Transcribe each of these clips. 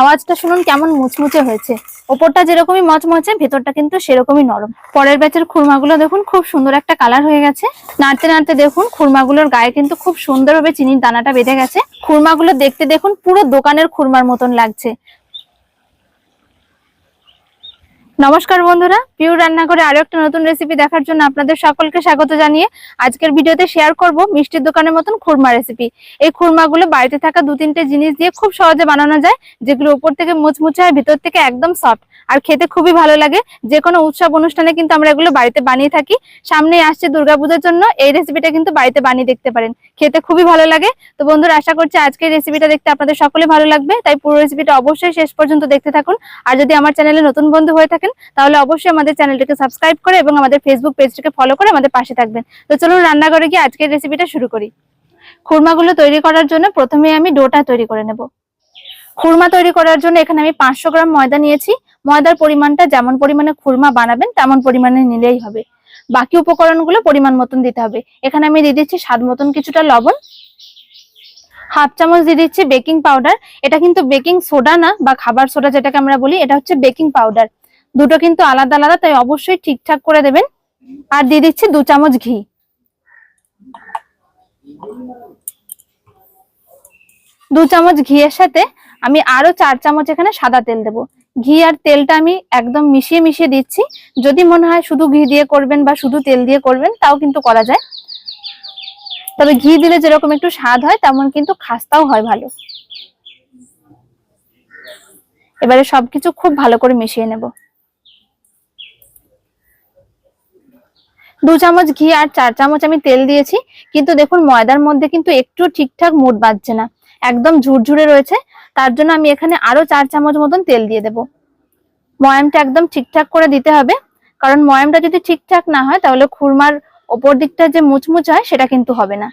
আওয়াজটা শুনুন কেমন মুচমুচে হয়েছে। ওপরটা যেরকমই মচমচে, ভেতরটা কিন্তু সেরকমই নরম। পরের ব্যাচের খুরমাগুলো দেখুন, খুব সুন্দর একটা কালার হয়ে গেছে। নাড়তে নাড়তে দেখুন, খুরমাগুলোর গায়ে কিন্তু খুব সুন্দরভাবে চিনির দানাটা বেঁধে গেছে। খুরমাগুলো দেখতে দেখুন, পুরো দোকানের খুরমার মতন লাগছে। নমস্কার বন্ধুরা পিওর রান্নাঘরে আরও একটা নতুন রেসিপি দেখার জন্য আপনাদের সকলকে স্বাগত জানিয়ে আজকের ভিডিওতে শেয়ার করব মিষ্টির দোকানের মতন খুরমা রেসিপি এই খুরমাগুলো বাড়িতে থাকা দু তিনটে জিনিস দিয়ে খুব সহজে বানানো যায়, যেগুলো উপর থেকে মুচমুচে হয়, ভিতর থেকে একদম সফট আর খেতে খুবই ভালো লাগে, যে কোনো উৎসব অনুষ্ঠানে কিন্তু আমরা এগুলো বাড়িতে বানিয়ে থাকি। সামনে আসছে দুর্গাপূজার জন্য, এই রেসিপিটা কিন্তু বাড়িতে বানিয়ে দেখতে পারেন। খেতে খুবই ভালো লাগে। তো বন্ধুরা, আশা করছি আজকের রেসিপিটা দেখতে আপনাদের সকলে ভালো লাগবে। তাই পুরো রেসিপিটা অবশ্যই শেষ পর্যন্ত দেখতে থাকুন। আর যদি আমার চ্যানেলে নতুন বন্ধু হয়ে থাকেন, তাহলে অবশ্যই আমাদের চ্যানেলটিকে সাবস্ক্রাইব করে এবং আমাদের ফেসবুক পেজটিকে ফলো করে আমাদের পাশে থাকবেন। তো চলুন রান্নাঘরে গিয়ে আজকের রেসিপিটা শুরু করি। খুরমাগুলো তৈরি করার জন্য প্রথমে আমি ডোটা তৈরি করে নেব। খুরমা তৈরি করার জন্য এখানে আমি পাঁচশো গ্রাম ময়দা নিয়েছি। ময়দার পরিমাণটা যেমন পরিমাণে খুরমা বানাবেন, তেমন পরিমাণে নিলেই হবে। বাকি উপকরণগুলো পরিমাণ মতন দিতে হবে। এখানে আমি দিয়ে দিচ্ছি স্বাদ মতন কিছুটা লবণ। হাফ চামচ দিয়ে দিচ্ছি বেকিং পাউডার। এটা কিন্তু বেকিং সোডা না, বা খাবার সোডা যেটাকে আমরা বলি, এটা হচ্ছে বেকিং পাউডার। দুটো কিন্তু আলাদা আলাদা, তাই অবশ্যই ঠিকঠাক করে দেবেন। আর দিয়ে দিচ্ছি দু চামচ ঘি। দু চামচ ঘিয়ের সাথে আমি আরও চার চামচ এখানে সাদা তেল দেব। ঘি আর তেলটা আমি একদম মিশিয়ে মিশিয়ে দিচ্ছি। যদি মনে হয় শুধু ঘি দিয়ে করবেন বা শুধু তেল দিয়ে করবেন, তাও কিন্তু করা যায়। তবে ঘি দিলে যেরকম একটু স্বাদ হয়, তেমন কিন্তু খাস্তাও হয় ভালো। এবারে সবকিছু খুব ভালো করে মিশিয়ে নেব। দু চামচ ঘি আর চার চামচ আমি তেল দিয়েছি। কিন্তু দেখুন, ময়দার মধ্যে কিন্তু একটু ঠিকঠাক মুড বাজছে না। একদম ঝুরঝুরে রয়েছে। তার জন্য আমি এখানে আরও চার চামচ মতন তেল দিয়ে দেব। ময়ামটা একদম ঠিকঠাক করে দিতে হবে। কারণ ময়ামটা যদি ঠিকঠাক না হয়, তাহলে খুরমার ওপর দিকটা যে মুচমুচ হয়, সেটা কিন্তু হবে না।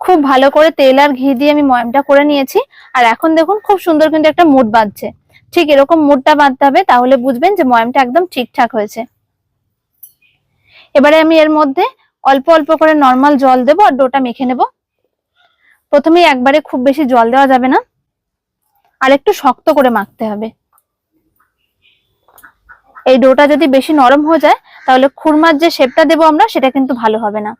খুব ভালো করে তেল আর ঘি দিয়ে আমি ময়ামটা করে নিয়েছি। আর এখন দেখুন খুব সুন্দর কিন্তু একটা মুড বাঁধছে। ঠিক এরকম মুডটা বাঁধতে হবে, তাহলে বুঝবেন যে ময়ামটা একদম ঠিকঠাক হয়েছে। এবারে আমি এর মধ্যে অল্প অল্প করে নর্মাল জল দেবো আর ডোটা মেখে নেব। প্রথমেই একবারে খুব বেশি জল দেওয়া যাবে না। আর একটু শক্ত করে মাখতে হবে। এই ডোটা যদি বেশি নরম হয়ে যায়, তাহলে খুরমার যে শেপটা দেবো আমরা, সেটা কিন্তু ভালো হবে না।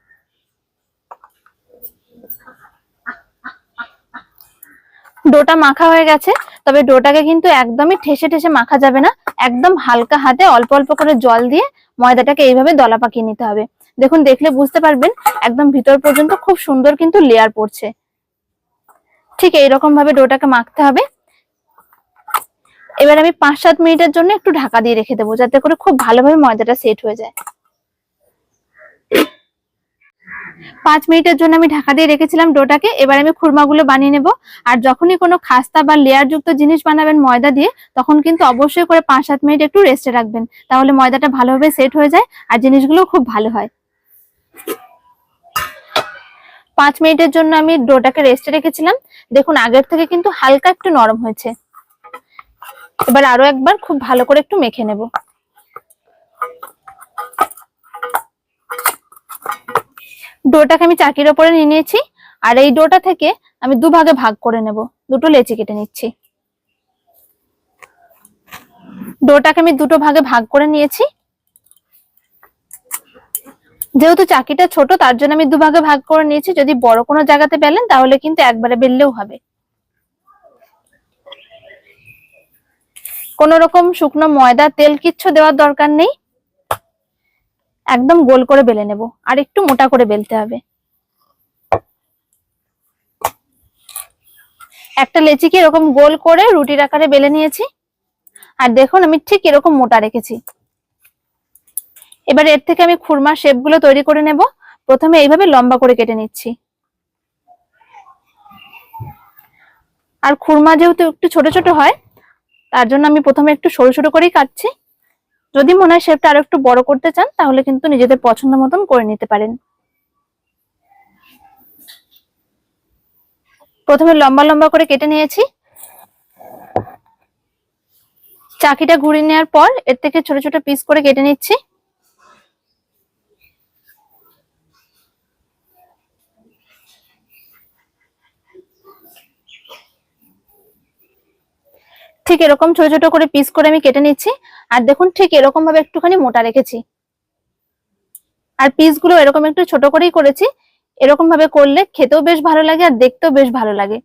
ডোটা মাখা হয়ে গেছে, তবে ডোটাকে কিন্তু একদমই ঠেসে ঠেসে মাখা যাবে না, একদম হালকা হাতে অল্প অল্প করে জল দিয়ে ময়দাটাকে এইভাবে দলা পাকিয়ে নিতে হবে। দেখুন, দেখলে বুঝতে পারবেন, একদম ভিতর পর্যন্ত খুব সুন্দর কিন্তু লেয়ার পড়ছে। ঠিক এইরকম ভাবে ডোটাকে মাখতে হবে। এবার আমি পাঁচ সাত মিনিটের জন্য একটু ঢাকা দিয়ে রেখে দেবো, যাতে করে খুব ভালোভাবে ময়দাটা সেট হয়ে যায়। পাঁচ মিনিটের জন্য আমি ঢাকা দিয়ে রেখেছিলাম ডোটাকে, এবার আমি খুরমাগুলো বানিয়ে নেব। আর যখনই কোনো খাস্তা বা লেয়ার যুক্ত জিনিস বানাবেন ময়দা দিয়ে, তখন কিন্তু অবশ্যই করে পাঁচ সাত মিনিট একটু রেস্টে রাখবেন। তাহলে ময়দাটা ভালোভাবে সেট হয়ে যায় আর জিনিসগুলো খুব ভালো হয়। পাঁচ মিনিটের জন্য আমি ডোটাকে রেস্টে রেখেছিলাম। দেখুন, আগের থেকে কিন্তু হালকা একটু নরম হয়েছে। এবার আরও একবার খুব ভালো করে একটু মেখে নেব। ডোটাকে আমি চাকির ওপরে নিয়ে নিয়েছি, আর এই ডোটা থেকে আমি দু ভাগে ভাগ করে নেব। দুটো লেচি কেটে নিচ্ছি। ডোটাকে আমি দুটো ভাগে ভাগ করে নিয়েছি। যেহেতু চাকিটা ছোট, তার জন্য আমি দুভাগে ভাগ করে নিয়েছি। যদি বড় কোনো জায়গাতে বেলেন, তাহলে কিন্তু একবারে বেললেও হবে। কোন রকম শুকনো ময়দা, তেল কিচ্ছু দেওয়ার দরকার নেই। একদম গোল করে বেলে নেব। আর একটু মোটা করে বেলতে হবে। একটা লেচিকে এরকম গোল করে রুটির আকারে বেলে নিয়েছি। আর দেখুন, আমি ঠিক এরকম মোটা রেখেছি। এবার এর থেকে আমি খুরমা শেপগুলো তৈরি করে নেব। প্রথমে এইভাবে লম্বা করে কেটে নিচ্ছি। আর খুরমা যেহেতু একটু ছোট ছোট হয়, তার জন্য আমি প্রথমে একটু সরু সরু করেই কাটছি। যদি মনে হয় শেপটা আরও একটু বড় করতে চান, তাহলে কিন্তু নিজেদের পছন্দ মতন করে নিতে পারেন। প্রথমে লম্বা লম্বা করে কেটে নিয়েছি। চাকিটা ঘুরিয়ে নেওয়ার পর এর থেকে ছোট ছোট পিস করে কেটে নিচ্ছি। ঠিক এরকম ছোট ছোট করে পিস করে আমি কেটে নিচ্ছি। আর দেখুন ঠিক এরকম ভাবে একটুখানি মোটা রেখেছি। আর পিসগুলো এরকম একটু ছোট করেই করেছি। এরকম ভাবে করলে খেতেও বেশ ভালো লাগে আর দেখতেও বেশ ভালো লাগে।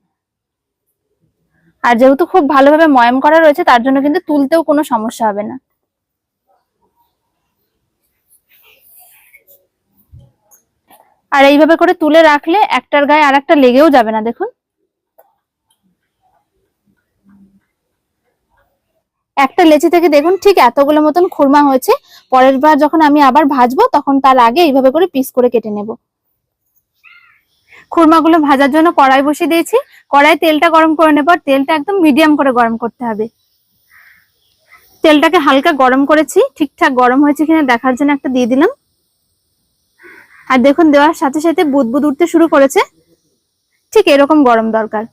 আর যেহেতু খুব ভালোভাবে ময়াম করা রয়েছে, তার জন্য কিন্তু তুলতেও কোনো সমস্যা হবে না। আর এইভাবে করে তুলে রাখলে একটার গায়ে আর একটা লেগেও যাবে না, দেখুন। একটা লেচি থেকে দেখুন ঠিক এতগুলো মতন খুরমা হয়েছে। পরের বার যখন আমি আবার ভাজবো, তখন তার আগে এইভাবে করে পিস করে কেটে নেব। খুরমাগুলো ভাজার জন্য কড়াই বসিয়ে দিয়েছি। কড়াই তেলটা গরম করে নেবার তেলটা একদম মিডিয়াম করে গরম করতে হবে। তেলটাকে হালকা গরম করেছি। ঠিকঠাক গরম হয়েছে কিনা দেখার জন্য একটা দিয়ে দিলাম। আর দেখুন, দেওয়ার সাথে সাথে বুদবুদ উঠতে শুরু করেছে। ঠিক এরকম গরম দরকার।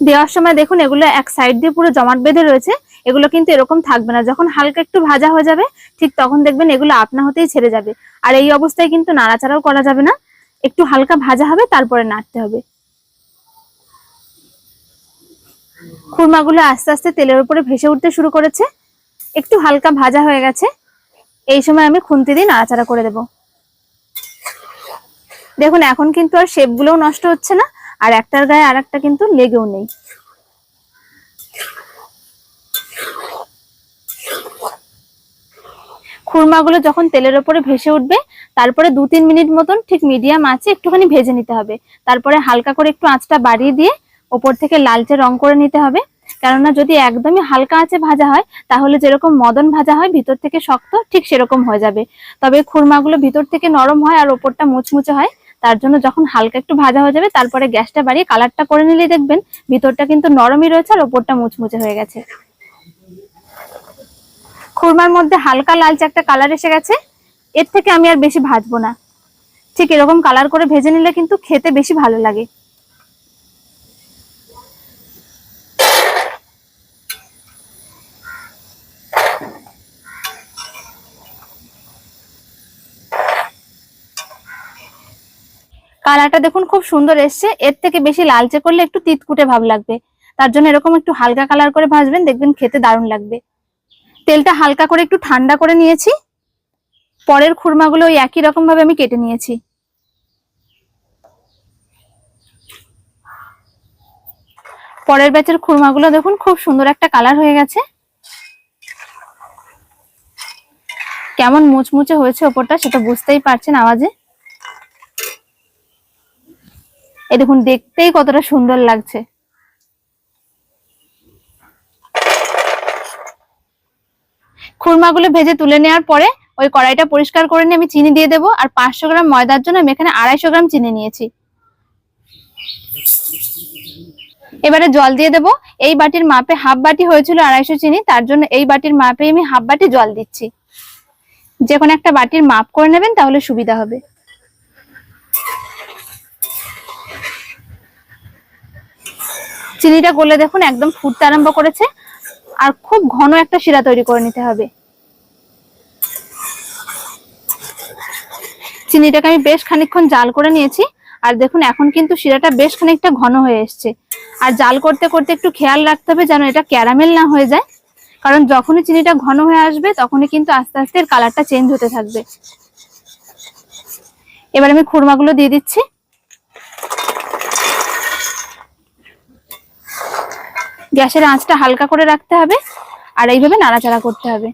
দেওয়ার সময় দেখুন এগুলো এক সাইড দিয়ে পুরো জমাট বেঁধে রয়েছে। এগুলো কিন্তু এরকম থাকবে না। যখন হালকা একটু ভাজা হয়ে যাবে, ঠিক তখন দেখবেন এগুলো আপনা হতেই ছেড়ে যাবে। আর এই অবস্থায় কিন্তু নাড়াচাড়াও করা যাবে না। একটু হালকা ভাজা হবে, তারপরে নাড়তে হবে। খুরমাগুলো আস্তে আস্তে তেলের উপরে ভেসে উঠতে শুরু করেছে। একটু হালকা ভাজা হয়ে গেছে। এই সময় আমি খুন্তি দিয়ে নাড়াচাড়া করে দেব। দেখুন, এখন কিন্তু আর শেপ গুলোও নষ্ট হচ্ছে না। আর একটার গায়ে আর একটা কিন্তু লেগেও নেই। খুরমাগুলো যখন তেলের ওপরে ভেসে উঠবে, তারপরে দু তিন মিনিট মতন ঠিক মিডিয়াম আঁচে একটুখানি ভেজে নিতে হবে। তারপরে হালকা করে একটু আঁচটা বাড়িয়ে দিয়ে ওপর থেকে লালচে রং করে নিতে হবে। কেননা যদি একদমই হালকা আঁচে ভাজা হয়, তাহলে যেরকম মদন ভাজা হয়, ভিতর থেকে শক্ত ঠিক সেরকম হয়ে যাবে। তবে খুরমাগুলো ভিতর থেকে নরম হয় আর ওপরটা মুচমুচে হয় তার জন্য যখন হালকা একটু ভাজা হয়ে যাবে, তারপরে গ্যাসটা বাড়িয়ে কালারটা করে নিলে দেখবেন ভিতরটা কিন্তু নরমই রয়েছে আর ওপরটা মুচমুচে হয়ে গেছে। খুরমার মধ্যে হালকা লালচে একটা কালার এসে গেছে। এর থেকে আমি আর বেশি ভাজবো না। ঠিক এরকম কালার করে ভেজে নিলে কিন্তু খেতে বেশি ভালো লাগে। কালারটা দেখুন খুব সুন্দর এসছে। এর থেকে বেশি লালচে করলে একটু তিতকুটে ভাব লাগবে। তার জন্য এরকম একটু হালকা কালার করে ভাজবেন, দেখবেন খেতে দারুণ লাগবে। তেলটা হালকা করে একটু ঠান্ডা করে নিয়েছি। পরের খুরমাগুলো ওই একই রকম ভাবে আমি কেটে নিয়েছি। পরের ব্যাচের খুরমাগুলো দেখুন খুব সুন্দর একটা কালার হয়ে গেছে। কেমন মুচমুচে হয়েছে ওপরটা সেটা বুঝতেই পারছেন আওয়াজে। এই দেখুন, দেখতেই কতটা সুন্দর লাগছে। খুরমাগুলো ভেজে তুলে নেওয়ার পরে ওই কড়াইটা পরিষ্কার করে নিয়ে আমি চিনি দিয়ে দেবো, আর পাঁচশো গ্রাম ময়দার জন্য আমি এখানে আড়াইশো গ্রাম চিনি নিয়েছি। এবারে জল দিয়ে দেবো। এই বাটির মাপে হাফ বাটি হয়েছিল আড়াইশো চিনি, তার জন্য এই বাটির মাপে আমি হাফ বাটি জল দিচ্ছি। যে কোনো একটা বাটির মাপ করে নেবেন, তাহলে সুবিধা হবে। চিনিটা গলে দেখুন, একদম ফুটতে আরম্ভ করেছে। আর খুব ঘন একটা শিরা তৈরি করে নিতে হবে। চিনিটাকে আমি বেশ খানিকক্ষণ জাল করে নিয়েছি। আর দেখুন, এখন কিন্তু শিরাটা বেশ খানিকটা ঘন হয়ে এসছে। আর জাল করতে করতে একটু খেয়াল রাখতে হবে যেন এটা ক্যারামেল না হয়ে যায়। কারণ যখনই চিনিটা ঘন হয়ে আসবে, তখনই কিন্তু আস্তে আস্তে এর কালারটা চেঞ্জ হতে থাকবে। এবার আমি খুরমাগুলো দিয়ে দিচ্ছি। গ্যাসের আঁচটা হালকা করে রাখতে হবে আর এইভাবে নাড়াচাড়া করতে হবে।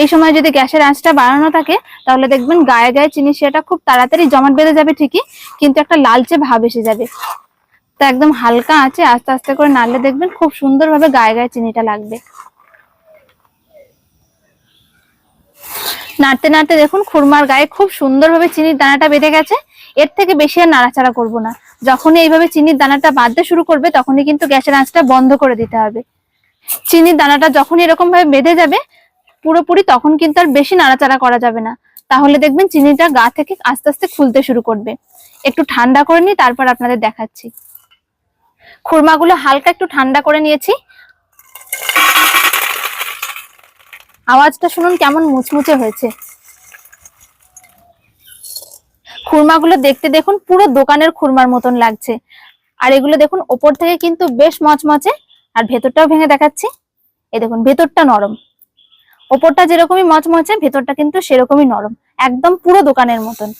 এই সময় যদি গ্যাসের আঁচটা বাড়ানো থাকে, তাহলে দেখবেন গায়ে গায়ে চিনি সেটা খুব তাড়াতাড়ি জমাট বেঁধে যাবে ঠিকই, কিন্তু একটা লালচে ভাব এসে যাবে। তো একদম হালকা আছে আস্তে আস্তে করে নাড়লে দেখবেন খুব সুন্দরভাবে গায়ে গায়ে চিনিটা লাগবে। নাড়তে নাড়তে দেখুন খুরমার গায়ে খুব সুন্দরভাবে চিনির দানাটা বেঁধে গেছে। এর থেকে বেশি আর নাড়াচাড়া করব না। যখনই এইভাবে চিনির দানাটা বাঁধতে শুরু করবে, তখনই কিন্তু গ্যাসের আঁচটা বন্ধ করে দিতে হবে। চিনির দানাটা যখন এরকম ভাবে বেঁধে যাবে, পুরোপুরি তখন কিন্তু আর বেশি নাড়াচাড়া করা যাবে না। তাহলে দেখবেন চিনিটা গা থেকে আস্তে আস্তে খুলতে শুরু করবে। একটু ঠান্ডা করে নিই, তারপর আপনাদের দেখাচ্ছি। খুরমাগুলো হালকা একটু ঠান্ডা করে নিয়েছি। আওয়াজটা শুনুন কেমন মুচমুচে হয়েছে। খুরমাগুলো দেখতে দেখুন পুরো দোকানের খুরমার মতন লাগছে। আর এগুলো দেখুন, ওপর থেকে কিন্তু বেশ মচমচে, আর ভেতরটাও ভেঙে দেখাচ্ছি। এ দেখুন, ভেতরটা নরম। ওপরটা যেরকমই মচমচে, ভেতরটা কিন্তু সেরকমই নরম। একদম পুরো দোকানের মতন।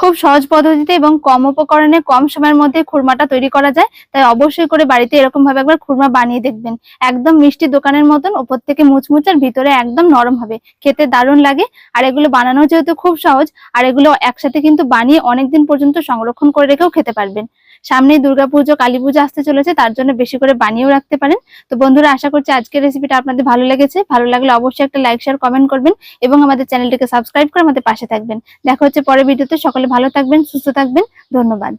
খুব সহজ পদ্ধতিতে এবং কম উপকরণে কম সময়ের মধ্যে খুরমাটা তৈরি করা যায়, তাই অবশ্যই করে বাড়িতে এরকম ভাবে একবার খুরমা বানিয়ে দেখবেন। একদম মিষ্টি দোকানের মতন, ওপর থেকে মুচমুচার ভিতরে একদম নরম হবে। খেতে দারুণ লাগে। আর এগুলো বানানো যেহেতু খুব সহজ, আর এগুলো একসাথে কিন্তু বানিয়ে অনেকদিন পর্যন্ত সংরক্ষণ করে রেখেও খেতে পারবেন। সামনেই দুর্গাপুজো কালী পুজো আসতে চলেছে, তার জন্য বেশি করে বানিয়েও রাখতে পারেন। তো বন্ধুরা, আশা করছি আজকের রেসিপিটা আপনাদের ভালো লেগেছে। ভালো লাগলে অবশ্যই একটা লাইক শেয়ার কমেন্ট করবেন এবং আমাদের চ্যানেলটিকে সাবস্ক্রাইব করে আমাদের পাশে থাকবেন। দেখা হচ্ছে পরের ভিডিওতে। সকলে ভালো থাকবেন, সুস্থ থাকবেন। ধন্যবাদ।